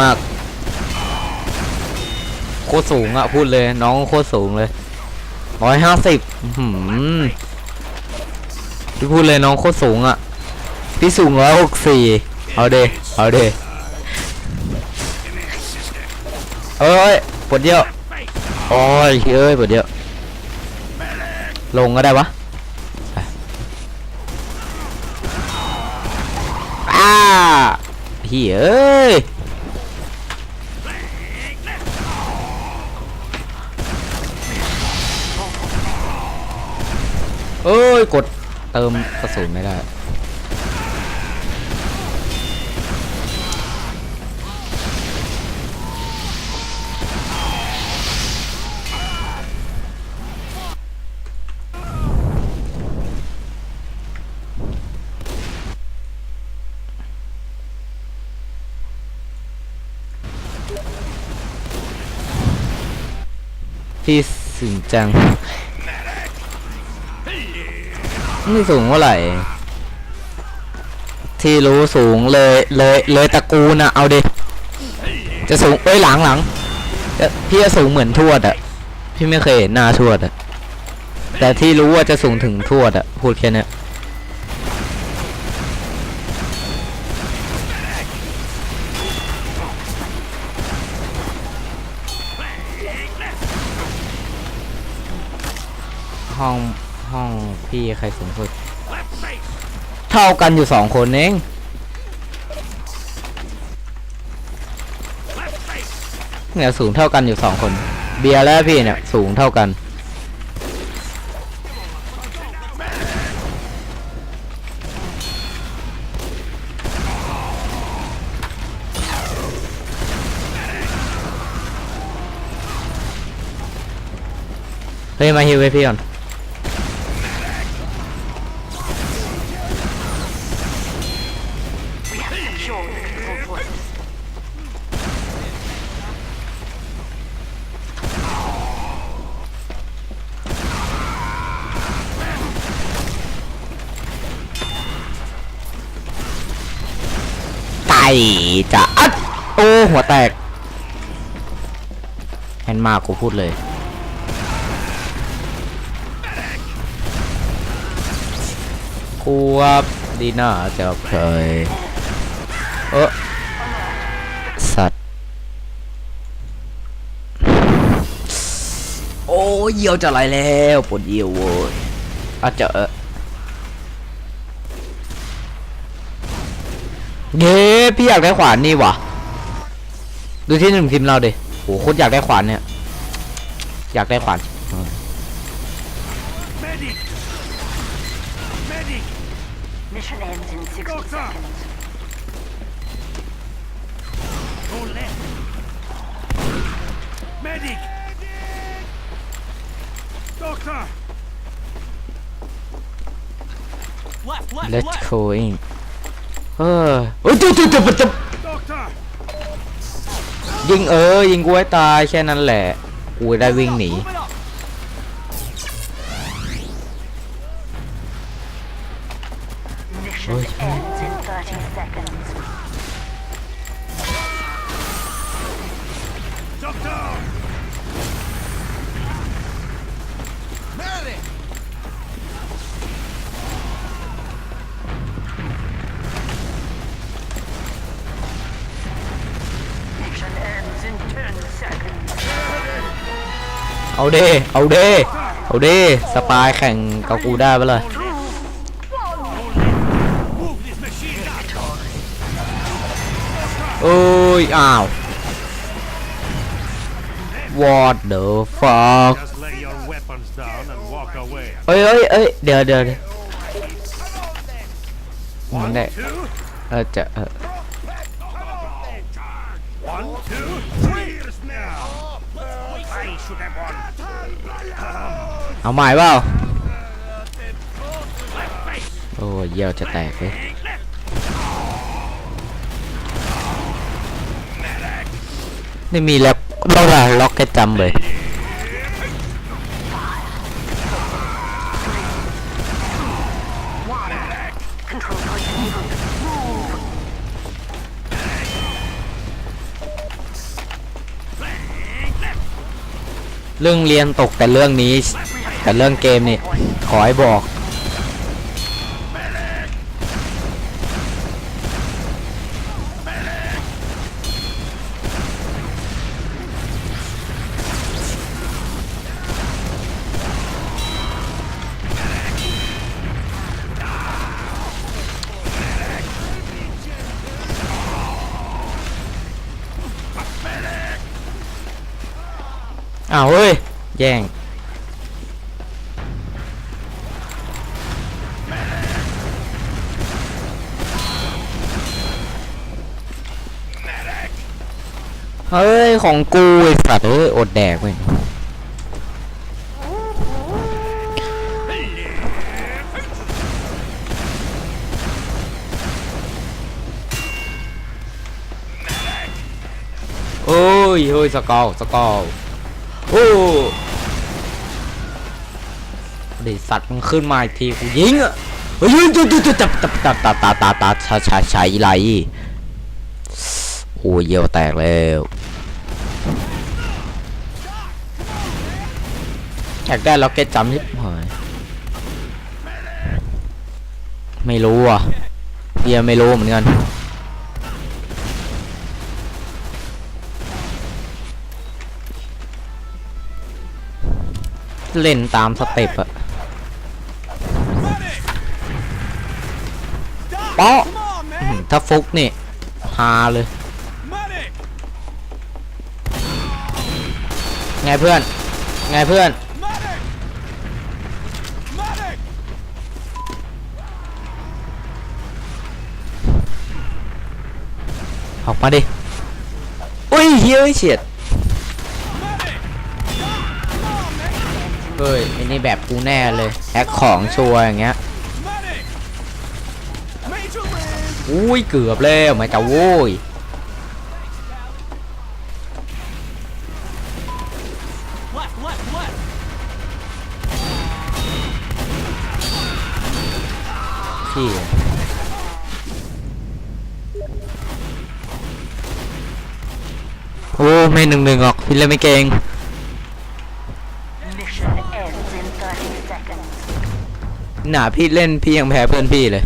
มาก โคตรสูงอะพูดเลย น้องโคตรสูงเลยร้อยห้าสิบพี่พูดเลยน้องโคตรสูงอะพี่สูงร้อยหกสี่เอาเดเอาเดเอ้ยปวดเดียวโอ้ยเอ้ยปวดเดียวลงก็ได้วะอ้าพี่เอ้ย ยกดเติมกระสุนไม่ได้ที่สูงจัง นี่สูงเท่าไหร่ ที่รู้สูงเลยเลยเลยตระกูลนะเอาดิจะสูงเอ้ยหลังหลังพี่จะสูงเหมือนทวดอะพี่ไม่เคยเห็นหน้าทวดอะแต่ที่รู้ว่าจะสูงถึงทวดอะพูดแค่เนี้ยห้อง ห้องพี่ใครสูงสุด เท่ากันอยู่สองคนเอง เนี่ยสูงเท่ากันอยู่สองคน เบียร์และพี่เนี่ยสูงเท่ากันเฮ้ยมาฮิวไว้พี่ก่อน จะอัดโอ้หัวแตกแอนมากูพูดเลย ควบดีน่าจะเคยเออสัตว์ โอ้เยี่ยวจะไหลแล้วปวดเยี่ยวโว้ยอาจจะเออ เย้พี่อยากได้ขวานนี่ว่ะดูที่หนึ่งพิมพ์เราดิโหโคตรอยากได้ขวานเนี่ย อยากได้ขวาน Medic! Medic! Mission ends in 60 Doctor! seconds. Go left! Medic! Doctor! Left, left, Let's go in เออโอ้ยจุ๊บจุ๊บจุ๊บจุ๊บ Doctor! ยิงเออยิงกูให้ตายแค่นั้นแหละกูได้วิ่งหนี Move it up! เอาเดเอาเดเอาเดสปายแข่งกับกูได้ปะล่ะ Move this machine up! โอ้ย อ้าว What the fuck Just lay your weapons down and walk away. เอ้ยเอ้ยเอ้ยเดี๋ยวเดี๋ยวเดี๋ยวมันได้ Two, เออจะเออ เอาใหม่เปล่าโอ้ยเยี่ยวจะแตกเลยนี่มีแล้วเราละล็อกแค่จำเลย เรื่องเรียนตกแต่เรื่องนี้ แต่เรื่องเกมนี่ขอให้บอก อ้าวเฮ้ย แย่ง เฮ้ย ของกูไอ้สัตว์เอ้ย อดแดกเว้ยโอ้ยเฮ้ยสกอลสกอล โอ้เดี๋ยวสัตว์มันขึ้นมาอีกทีกูยิงอะเฮ้ยจุดจุดจุดตับตับตับตับตับตับตับชาชาชาอีไรโอ้ยเยี่ยวแตกแล้วอยากได้ล็อกเก็ตจำยิบหายไม่รู้อะเบียไม่รู้เหมือนกัน เล่นตามสเต็ปอะ Medic! Doc! Bó. Come on, อื้อหื man! อถ้าฟุกนี่ฮาเลย Medic! ไงเพื่อน ไงเพื่อน Medic! Medic! ออกมาดิ อุ้ยเฮ้ยเฉียด เฮ้ยไอ้นี่แบบกูแน่เลยแอคของชัวร์อย่างเงี้ยอุ้ยเกือบแล้วมาจะโว้ยพี่โอ้ไม่หนึ่งหนึ่งหรอกพี่เล่นไม่เก่ง หนาพี่เล่นพี่ยังแพ้เพื่อนพี่เลย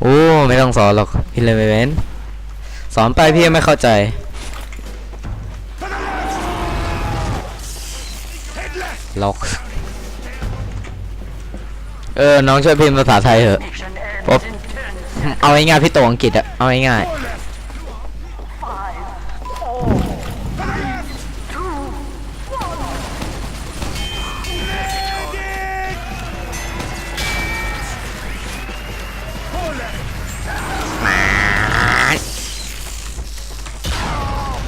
โอ้ไม่ต้องสอนหรอกพี่เล่นไม่เป็นสอนไปพี่ยังไม่เข้าใจ ล็อก เออ น้องช่วยพิมพ์ภาษาไทยเถอะเอาง่ายๆพี่ตัวอังกฤษอะเอาง่าย Five,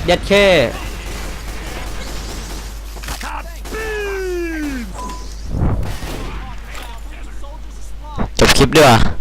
ยัดแค่จบคลิปด้วยวะ